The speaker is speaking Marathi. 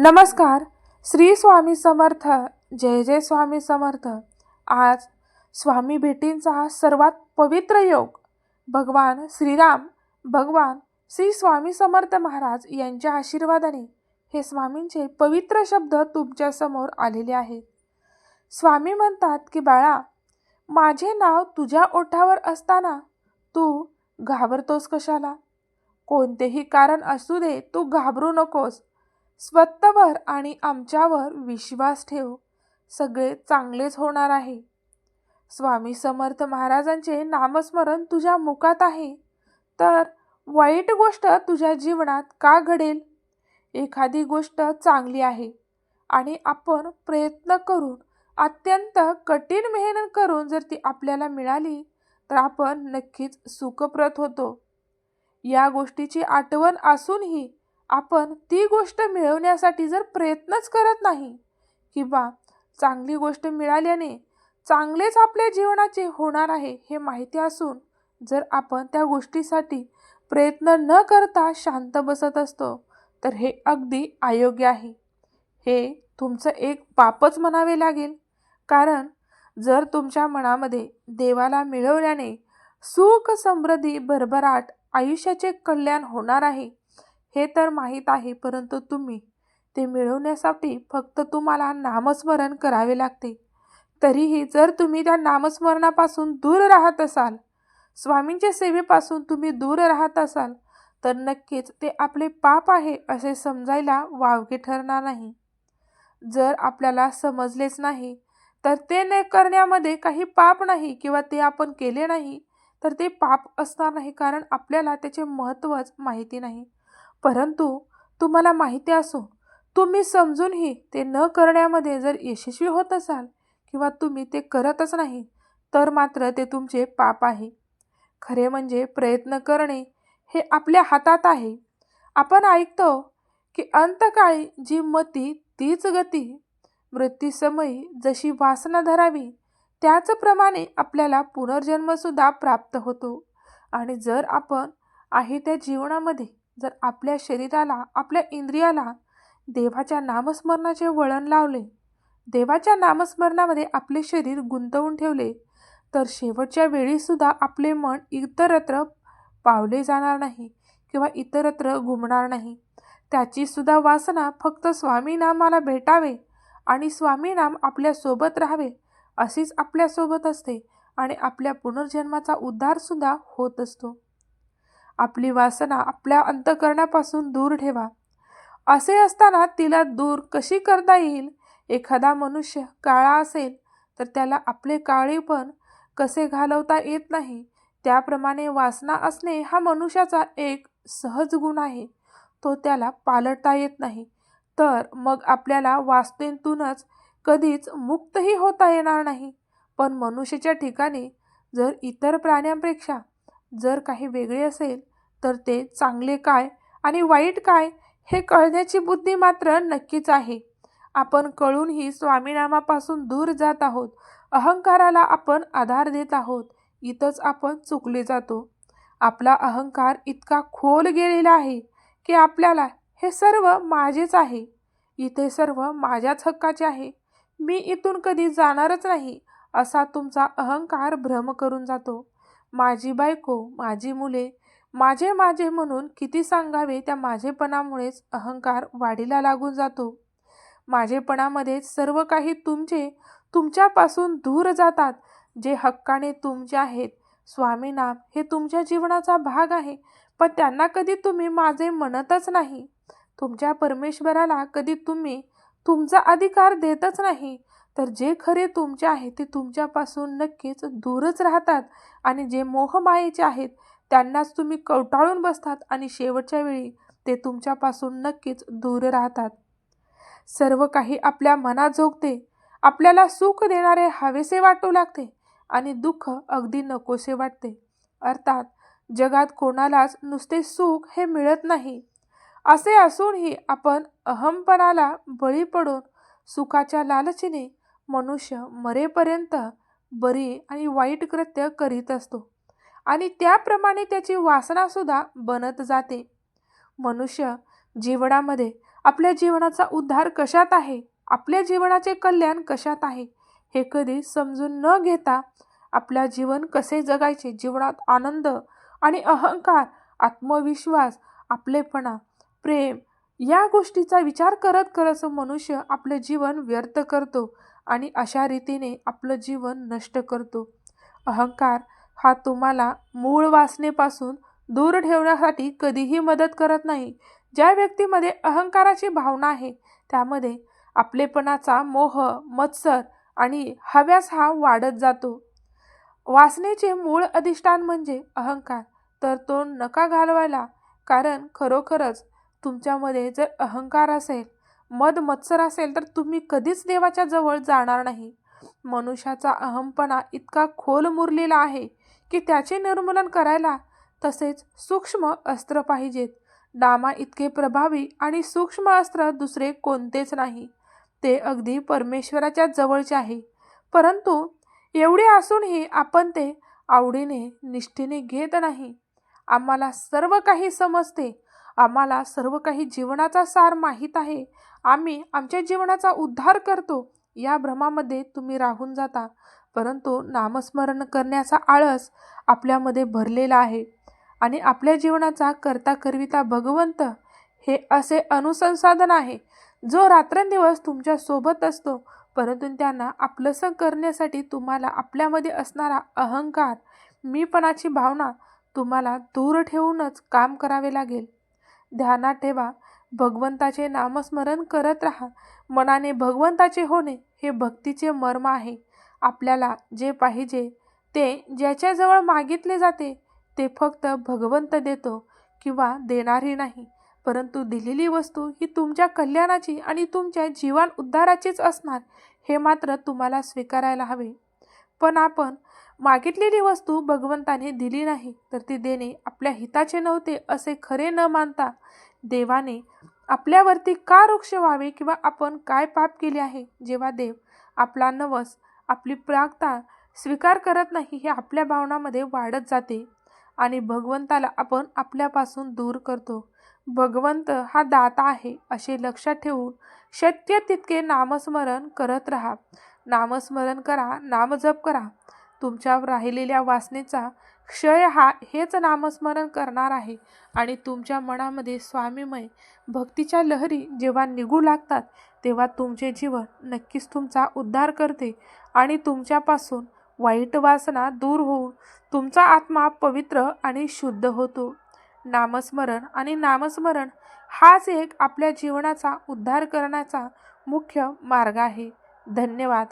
नमस्कार. श्री स्वामी समर्थ जय जय स्वामी समर्थ. आज स्वामी भेटींचा सर्वात पवित्र योग भगवान श्रीराम भगवान श्री स्वामी समर्थ महाराज यांच्या आशीर्वादाने हे स्वामींचे पवित्र शब्द तुमच्यासमोर आलेले आहेत. स्वामी म्हणतात की बाळा माझे नाव तुझ्या ओठावर असताना तू घाबरतोस कशाला? कोणतेही कारण असू दे तू घाबरू नकोस. स्वतःवर आणि आमच्यावर विश्वास ठेव. सगळे चांगलेच होणार आहे. स्वामी समर्थ महाराजांचे नामस्मरण तुझ्या मुखात आहे. तर वाईट गोष्ट तुझ्या जीवनात का घडेल? एखादी गोष्ट चांगली आहे आणि आपण प्रयत्न करून अत्यंत कठीण मेहनत करून जर ती आपल्याला मिळाली तर आपण नक्कीच सुखप्रत होतो. या गोष्टीची आठवण असूनही आपण ती गोष्ट मिळवण्यासाठी जर प्रयत्नच करत नाही किंवा चांगली गोष्ट मिळाल्याने चांगलेच आपल्या जीवनाचे होणार आहे हे माहिती असून जर आपण त्या गोष्टीसाठी प्रयत्न न करता शांत बसत असतो तर हे अगदी अयोग्य आहे. हे तुमचं एक पापच म्हणावे लागेल. कारण जर तुमच्या मनामध्ये देवाला मिळवल्याने सुख समृद्धी भरभराट आयुष्याचे कल्याण होणार आहे हे तर माहीत आहे परंतु तुम्ही ते मिळवण्यासाठी फक्त तुम्हाला नामस्मरण करावे लागते. तरीही जर तुम्ही त्या नामस्मरणापासून दूर राहत असाल स्वामींच्या सेवेपासून तुम्ही दूर राहत असाल तर नक्कीच ते आपले पाप आहे असे समजायला वावगे ठरणार नाही. जर आपल्याला समजलेच नाही तर ते न करण्यामध्ये काही पाप नाही किंवा ते आपण केले नाही तर ते पाप असणार नाही कारण आपल्याला त्याचे महत्त्वच माहिती नाही. परंतु तुम्हाला माहिती असो तुम्ही समजूनही ते न करण्यामध्ये जर यशस्वी होत असाल किंवा तुम्ही ते करतच नाही तर मात्र ते तुमचे पाप आहे. खरे म्हणजे प्रयत्न करणे हे आपल्या हातात आहे. आपण ऐकतो की अंतकाळी जी मती तीच गती मृत्यूसमयी जशी वासना धरावी त्याचप्रमाणे आपल्याला पुनर्जन्मसुद्धा प्राप्त होतो. आणि जर आपण आहे त्या जीवनामध्ये जर आपल्या शरीराला आपल्या इंद्रियाला देवाच्या नामस्मरणाचे वळण लावले देवाच्या नामस्मरणामध्ये आपले शरीर गुंतवून ठेवले तर शेवटच्या वेळीसुद्धा आपले मन इतरत्र पावले जाणार नाही किंवा इतरत्र घुमणार नाही. त्याचीसुद्धा वासना फक्त स्वामीनामाला भेटावे आणि स्वामीनाम आपल्यासोबत राहावे अशीच आपल्यासोबत असते आणि आपल्या पुनर्जन्माचा उद्धारसुद्धा होत असतो. आपली वासना आपल्या अंतकरणापासून दूर ठेवा. असे असताना तिला दूर कशी करता येईल? एखादा मनुष्य काळा असेल तर त्याला आपले काळेपण कसे घालवता येत नाही? त्याप्रमाणे वासना असणे हा मनुष्याचा एक सहज गुण आहे. तो त्याला पालटता येत नाही. तर मग आपल्याला वासनेतूनच कधीच मुक्तही होता येणार नाही. पण मनुष्याच्या ठिकाणी जर इतर प्राण्यांपेक्षा जर काही वेगळे असेल तर ते चांगले काय आणि वाईट काय हे कळण्याची बुद्धी मात्र नक्कीच आहे. आपण कळूनही स्वामीनामापासून दूर जात आहोत. अहंकाराला आपण आधार देत आहोत. इथंच आपण चुकले जातो. आपला अहंकार इतका खोल गेलेला आहे की आपल्याला हे सर्व माझेच आहे. इथे सर्व माझ्याच हक्काचे आहे. मी इथून कधी जाणारच नाही असा तुमचा अहंकार भ्रम करून जातो. माझी बायको माझी मुले माझे माझे म्हणून किती सांगावे त्या माझेपणामुळेच अहंकार वाढीला लागून जातो. माझेपणामध्ये सर्व काही तुमचे तुमच्यापासून दूर जातात जे हक्काने तुमचे आहेत. स्वामीनाम हे तुमच्या जीवनाचा भाग आहे पण त्यांना कधी तुम्ही माझे म्हणतच नाही. तुमच्या परमेश्वराला कधी तुम्ही तुमचा अधिकार देतच नाही. तर जे खरे तुमचे आहे ते तुमच्यापासून नक्कीच दूरच राहतात. आणि जे मोहमायेचे आहेत त्यांनाच तुम्ही कवटाळून बसतात आणि शेवटच्या वेळी ते तुमच्यापासून नक्कीच दूर राहतात. सर्व काही आपल्या मनात झोकते आपल्याला सुख देणारे हवेसे वाटू लागते आणि दुःख अगदी नकोसे वाटते. अर्थात जगात कोणालाच नुसते सुख हे मिळत नाही. असे असूनही आपण अहमपणाला बळी पडून सुखाच्या लालचीने मनुष्य मरेपर्यंत बरी आणि वाईट कृत्य करीत असतो. आणि त्याप्रमाणे त्याची वासनासुद्धा बनत जाते. मनुष्य जीवनामध्ये आपल्या जीवनाचा उद्धार कशात आहे? आपल्या जीवनाचे कल्याण कशात आहे? हे कधी समजून न घेता आपल्या जीवन कसे जगायचे? जीवनात आनंद आणि अहंकार आत्मविश्वास आपलेपणा प्रेम या गोष्टीचा विचार करत करत मनुष्य आपलं जीवन व्यर्थ करतो आणि अशा रीतीने आपलं जीवन नष्ट करतो. अहंकार हा तुम्हाला मूळ वासनेपासून दूर ठेवण्यासाठी कधीही मदत करत नाही. ज्या व्यक्तीमध्ये अहंकाराची भावना आहे त्यामध्ये आपलेपणाचा मोह मत्सर आणि हव्यास हा वाढत जातो. वासनेचे मूळ अधिष्ठान म्हणजे अहंकार. तर तो नका घालवायला कारण खरोखरच तुमच्यामध्ये जर अहंकार असेल मद मत्सर असेल तर तुम्ही कधीच देवाच्या जवळ जाणार नाही. मनुष्याचा अहमपणा इतका खोल मुरलेला आहे की त्याचे निर्मूलन करायला तसेच सूक्ष्म अस्त्र पाहिजेत. डामा इतके प्रभावी आणि सूक्ष्म अस्त्र दुसरे कोणतेच नाही. ते अगदी परमेश्वराच्या जवळचे आहे. परंतु एवढे असूनही आपण ते आवडीने निष्ठेने घेत नाही. आम्हाला सर्व काही समजते. आम्हाला सर्व काही जीवनाचा सार माहीत आहे. आम्ही आमच्या जीवनाचा उद्धार करतो. या भ्रमामध्ये तुम्ही राहून जाता. परंतु नामस्मरण करण्याचा आळस आपल्यामध्ये भरलेला आहे. आणि आपल्या जीवनाचा करता करविता भगवंत हे असे अनुसंसाधन आहे जो रात्रंदिवस तुमच्यासोबत असतो परंतु त्यांना आपलंसं करण्यासाठी तुम्हाला आपल्यामध्ये असणारा अहंकार मीपणाची भावना तुम्हाला दूर ठेवूनच काम करावे लागेल. ध्यानात ठेवा भगवंताचे नामस्मरण करत राहा. मनाने भगवंताचे होणे हे भक्तीचे मर्म आहे. आपल्याला जे पाहिजे ते ज्याच्याजवळ मागितले जाते ते फक्त भगवंत देतो किंवा देणारही नाही. परंतु दिलेली वस्तू ही तुमच्या कल्याणाची आणि तुमच्या जीवन उद्धाराचीच असणार हे मात्र तुम्हाला स्वीकारायला हवे. पण आपण मागितलेली वस्तू भगवंताने दिली नाही तर ती देणे आपल्या हिताचे नव्हते असे खरे न मानता देवाने आपल्यावरती का वृक्ष व्हावे किंवा आपण काय पाप केले आहे जेव्हा देव आपला नवस आपली प्रागता स्वीकार करत नाही हे आपल्या भावनामध्ये वाढत जाते आणि भगवंताला आपण आपल्यापासून दूर करतो. भगवंत हा दाता आहे असे लक्षात ठेवून शक्य तितके नामस्मरण करत राहा. नामस्मरण करा नामजप करा. तुमच्यावर राहिलेल्या वासनेचा क्षय हा हेच नामस्मरण करणार आहे आणि तुमच्या मनामध्ये स्वामीमय भक्तीच्या लहरी जेव्हा निघू लागतात तेव्हा तुमचे जीवन नक्कीच तुमचा उद्धार करते आणि तुमच्यापासून वाईट वासना दूर होऊन तुमचा आत्मा पवित्र आणि शुद्ध होतो. नामस्मरण आणि नामस्मरण हाच एक आपल्या जीवनाचा उद्धार करण्याचा मुख्य मार्ग आहे. धन्यवाद.